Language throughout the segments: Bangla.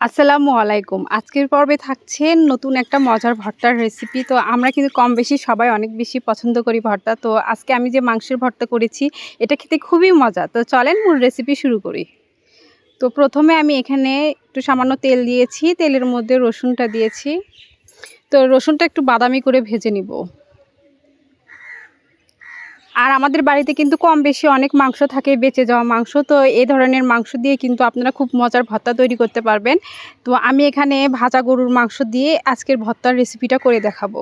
আসসালামু আলাইকুম। আজকের পর্বে থাকছে নতুন একটা মজার ভর্তার রেসিপি তো আমরা কিন্তু কম বেশি সবাই অনেক বেশি পছন্দ করি ভর্তা। তো আজকে আমি যে মাংসের ভর্তা করেছি, এটা খেতে খুবই মজা। তো চলেন মূল রেসিপি শুরু করি। তো প্রথমে আমি এখানে একটু সামান্য তেল দিয়েছি। তেলের মধ্যে রসুনটা দিয়েছি। তো রসুনটা একটু বাদামি করে ভেজে নিব। আর আমাদের বাড়িতে কিন্তু কম বেশি অনেক মাংস থাকে, বেঁচে যাওয়া মাংস। তো এই ধরনের মাংস দিয়ে কিন্তু আপনারা খুব মজার ভর্তা তৈরি করতে পারবেন। তো আমি এখানে ভাজা গরুর মাংস দিয়ে আজকের ভর্তার রেসিপিটা করে দেখাবো।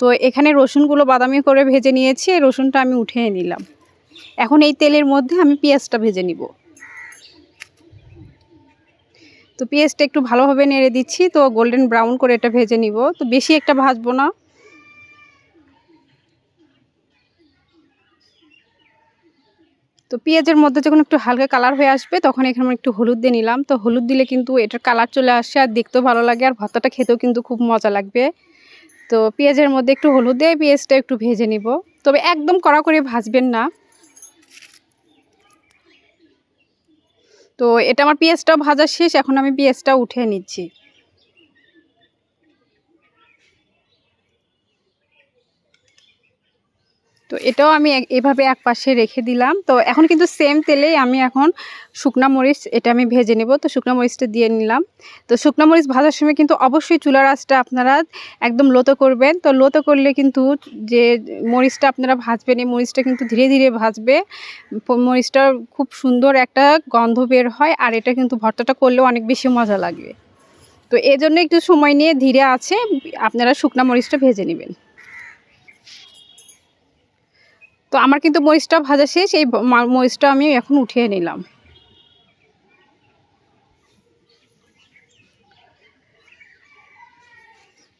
তো এখানে রসুনগুলো বাদামি করে ভেজে নিয়েছি রসুনটা আমি উঠিয়ে নিলাম। এখন এই তেলের মধ্যে আমি পেঁয়াজটা ভেজে নিব। তো পেঁয়াজটা একটু ভালোভাবে নেড়ে দিচ্ছি, তো গোল্ডেন ব্রাউন করে এটা ভেজে নিব। তো বেশি একটা ভাজবো না। তো পেঁয়াজের মধ্যে যখন একটু হালকা কালার হয়ে আসবে, তখন এখানে একটু হলুদ দিয়ে নিলাম। তো হলুদ দিলে কিন্তু এটার কালার চলে আসে আর দেখতেও ভালো লাগে আর ভর্তাটা খেতেও কিন্তু খুব মজা লাগবে। তো পেঁয়াজের মধ্যে একটু হলুদ দিয়ে পেঁয়াজটা একটু ভেজে নিব। তবে একদম কড়া করে ভাজবেন না। তো এটা আমার পেঁয়াজটাও ভাজা শেষ, এখন আমি পেঁয়াজটা উঠে নিচ্ছি। তো এটাও আমি এভাবে এক পাশে রেখে দিলাম। তো এখন কিন্তু সেম তেলেই আমি এখন শুকনা মরিচ, এটা আমি ভেজে নেব। তো শুকনা মরিচটা দিয়ে নিলাম। তো শুকনা মরিচ ভাজার সময় কিন্তু অবশ্যই চুলার আঁচটা আপনারা একদম লোতো করবেন। তো লোতো করলে কিন্তু যে মরিচটা আপনারা ভাজবেন, এই মরিচটা কিন্তু ধীরে ধীরে ভাজবে। মরিচটা খুব সুন্দর একটা গন্ধ বের হয় আর এটা কিন্তু ভর্তাটা করলেও অনেক বেশি মজা লাগবে। তো এই জন্য একটু সময় নিয়ে ধীরে আছে, আপনারা শুকনা মরিচটা ভেজে নেবেন। তো আমার কিন্তু মরিচটা ভাজা শেষ, এই মরিচটা আমি এখন উঠিয়ে নিলাম।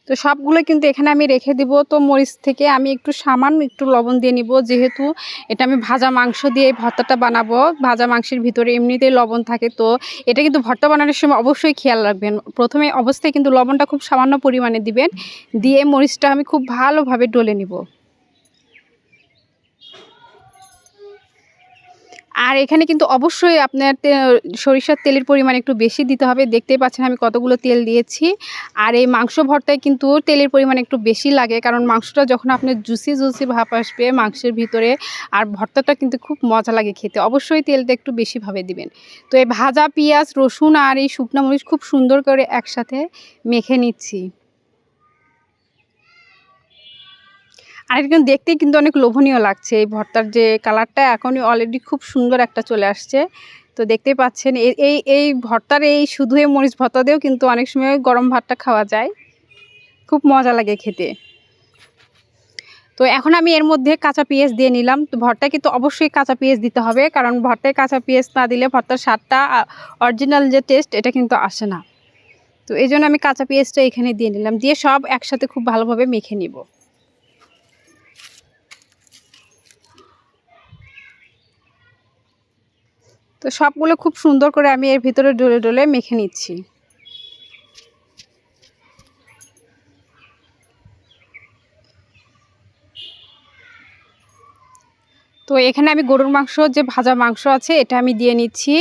তো সবগুলো কিন্তু এখানে আমি রেখে দিব। তো মরিচ থেকে আমি একটু সামান্য একটু লবণ দিয়ে নিব, যেহেতু এটা আমি ভাজা মাংস দিয়ে ভর্তাটা বানাবো। ভাজা মাংসের ভিতরে এমনিতেই লবণ থাকে, তো এটা কিন্তু ভর্তা বানানোর সময় অবশ্যই খেয়াল রাখবেন। প্রথমে অবস্থায় কিন্তু লবণটা খুব সামান্য পরিমাণে দিবেন। দিয়ে মরিচটা আমি খুব ভালোভাবে ডলে নিব। আর এখানে কিন্তু অবশ্যই আপনার সরিষার তেলের পরিমাণ একটু বেশি দিতে হবে। দেখতেই পাচ্ছেন আমি কতগুলো তেল দিয়েছি। আর এই মাংস ভর্তায় কিন্তু তেলের পরিমাণ একটু বেশি লাগে, কারণ মাংসটা যখন আপনার জুসি জুসি ভাব আসবে মাংসের ভিতরে, আর ভর্তাটা কিন্তু খুব মজা লাগে খেতে। অবশ্যই তেলটা একটু বেশিভাবে দিবেন। তো এই ভাজা, পেঁয়াজ, রসুন আর এই শুকনো মরিচ খুব সুন্দর করে একসাথে মেখে নিচ্ছি। আর কিন্তু দেখতে কিন্তু অনেক লোভনীয় লাগছে। এই ভর্তার যে কালারটা এখনই অলরেডি খুব সুন্দর একটা চলে আসছে। তো দেখতেই পাচ্ছেন এই এই ভর্তার এই শুধু এই মরিচ ভর্তা দিয়েও কিন্তু অনেক সময় গরম ভাতটা খাওয়া যায়। খুব মজা লাগে খেতে। তো এখন আমি এর মধ্যে কাঁচা পেঁয়াজ দিয়ে নিলাম। তো ভর্তা কিন্তু অবশ্যই কাঁচা পেঁয়াজ দিতে হবে, কারণ ভর্তায় কাঁচা পেঁয়াজ না দিলে ভর্তার স্বাদটা অরিজিনাল যে টেস্ট এটা কিন্তু আসে না। তো এই জন্য আমি কাঁচা পেঁয়াজটা এখানে দিয়ে নিলাম। দিয়ে সব একসাথে খুব ভালোভাবে মেখে নিব। তো সবগুলো খুব সুন্দর করে আমি এর ভিতরে ডলে ডলে মেখে নিচ্ছি। তো এখানে আমি গরুর মাংস, যে ভাজা মাংস আছে, এটা আমি দিয়ে নিচ্ছি।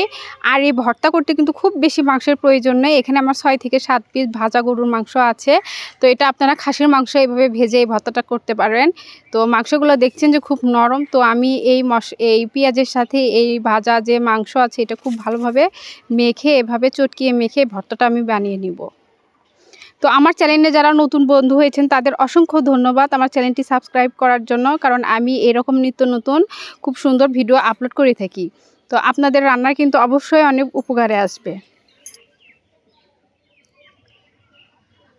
আর এই ভর্তা করতে কিন্তু খুব বেশি মাংসের প্রয়োজন নেই। এখানে আমার ছয় থেকে সাত পিস ভাজা গরুর মাংস আছে। তো এটা আপনারা খাসির মাংস এইভাবে ভেজে এই ভর্তাটা করতে পারেন। তো মাংসগুলো দেখছেন যে খুব নরম। তো আমি এই মশ, এই পেঁয়াজের সাথে এই ভাজা যে মাংস আছে, এটা খুব ভালোভাবে মেখে, এভাবে চটকিয়ে মেখে ভর্তাটা আমি বানিয়ে নিব। তো আমার চ্যানেলে যারা নতুন বন্ধু হয়েছেন, তাদের অসংখ্য ধন্যবাদ আমার চ্যানেলটি সাবস্ক্রাইব করার জন্য, কারণ আমি এরকম নিত্য নতুন, খুব সুন্দর ভিডিও আপলোড করে থাকি। তো আপনাদের রান্নার কিন্তু অবশ্যই অনেক উপকারে আসবে।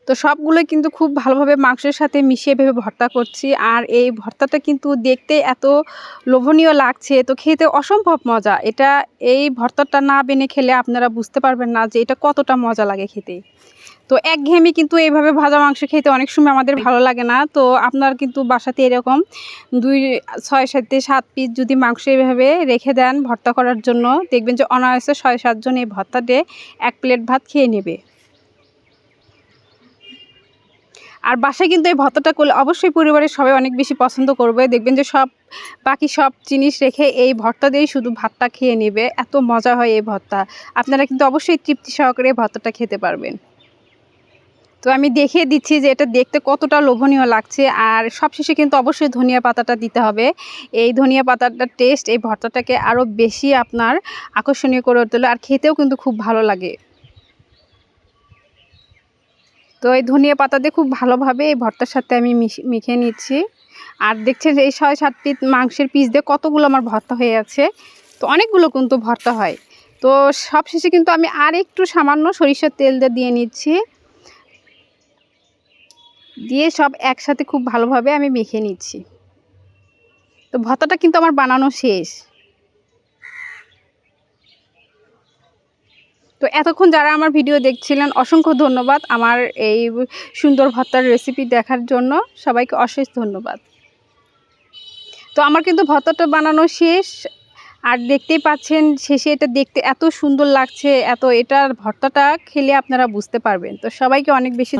তো সবগুলো কিন্তু খুব ভালোভাবে মাংসের সাথে মিশিয়ে ভেবে ভর্তা করছি, আর এই ভর্তাটা কিন্তু দেখতে এত লোভনীয় লাগছে, তো খেতে অসম্ভব মজা। এটা এই ভর্তাটা না বেনে খেলে আপনারা বুঝতে পারবেন না যে এটা কতটা মজা লাগে খেতে। তো একঘেয়েমি কিন্তু এইভাবে ভাজা মাংস খেতে অনেক সময় আমাদের ভালো লাগে না। তো আপনার কিন্তু বাসাতে এরকম দুই, ছয়, সাতে সাত পিস যদি মাংস এইভাবে রেখে দেন ভর্তা করার জন্য, দেখবেন যে অনায়াসে ছয় সাতজন এই ভর্তা দিয়ে এক প্লেট ভাত খেয়ে নেবে। আর বাসায় কিন্তু এই ভর্তাটা করলে অবশ্যই পরিবারের সবাই অনেক বেশি পছন্দ করবে। দেখবেন যে সব, বাকি সব জিনিস রেখে এই ভর্তা দিয়েই শুধু ভাতটা খেয়ে নেবে। এত মজা হয় এই ভর্তা। আপনারা কিন্তু অবশ্যই তৃপ্তি সহকারে ভর্তাটা খেতে পারবেন। তো আমি দেখিয়ে দিচ্ছি যে এটা দেখতে কতটা লোভনীয় লাগছে। আর সবশেষে কিন্তু অবশ্যই ধনিয়া পাতাটা দিতে হবে। এই ধনিয়া পাতাটার টেস্ট এই ভর্তাটাকে আরও বেশি আপনার আকর্ষণীয় করে তোলে আর খেতেও কিন্তু খুব ভালো লাগে। তো এই ধনিয়া পাতা দিয়ে খুব ভালোভাবে এই ভর্তার সাথে আমি মিশ- মেখে নিচ্ছি। আর দেখছেন এই ছয় সাত পিস মাংসের পিস দিয়ে কতগুলো আমার ভর্তা হয়ে আছে। তো অনেকগুলো কিন্তু ভর্তা হয়। তো সবশেষে কিন্তু আমি আর একটু সামান্য সরিষার তেল দিয়ে নিচ্ছি। দিয়ে সব একসাথে খুব ভালোভাবে আমি মেখে নিচ্ছি। তো ভর্তাটা কিন্তু আমার বানানো শেষ। তো এতক্ষণ যারা আমার ভিডিও দেখছিলেন, অসংখ্য ধন্যবাদ আমার এই সুন্দর ভর্তার রেসিপি দেখার জন্য। সবাইকে অশেষ ধন্যবাদ। তো আমার কিন্তু ভর্তাটা বানানো শেষ। আর দেখতেই পাচ্ছেন, শেষে এটা দেখতে এত সুন্দর লাগছে, এত এটার ভর্তাটা খেলে আপনারা বুঝতে পারবেন। তো সবাইকে অনেক বেশি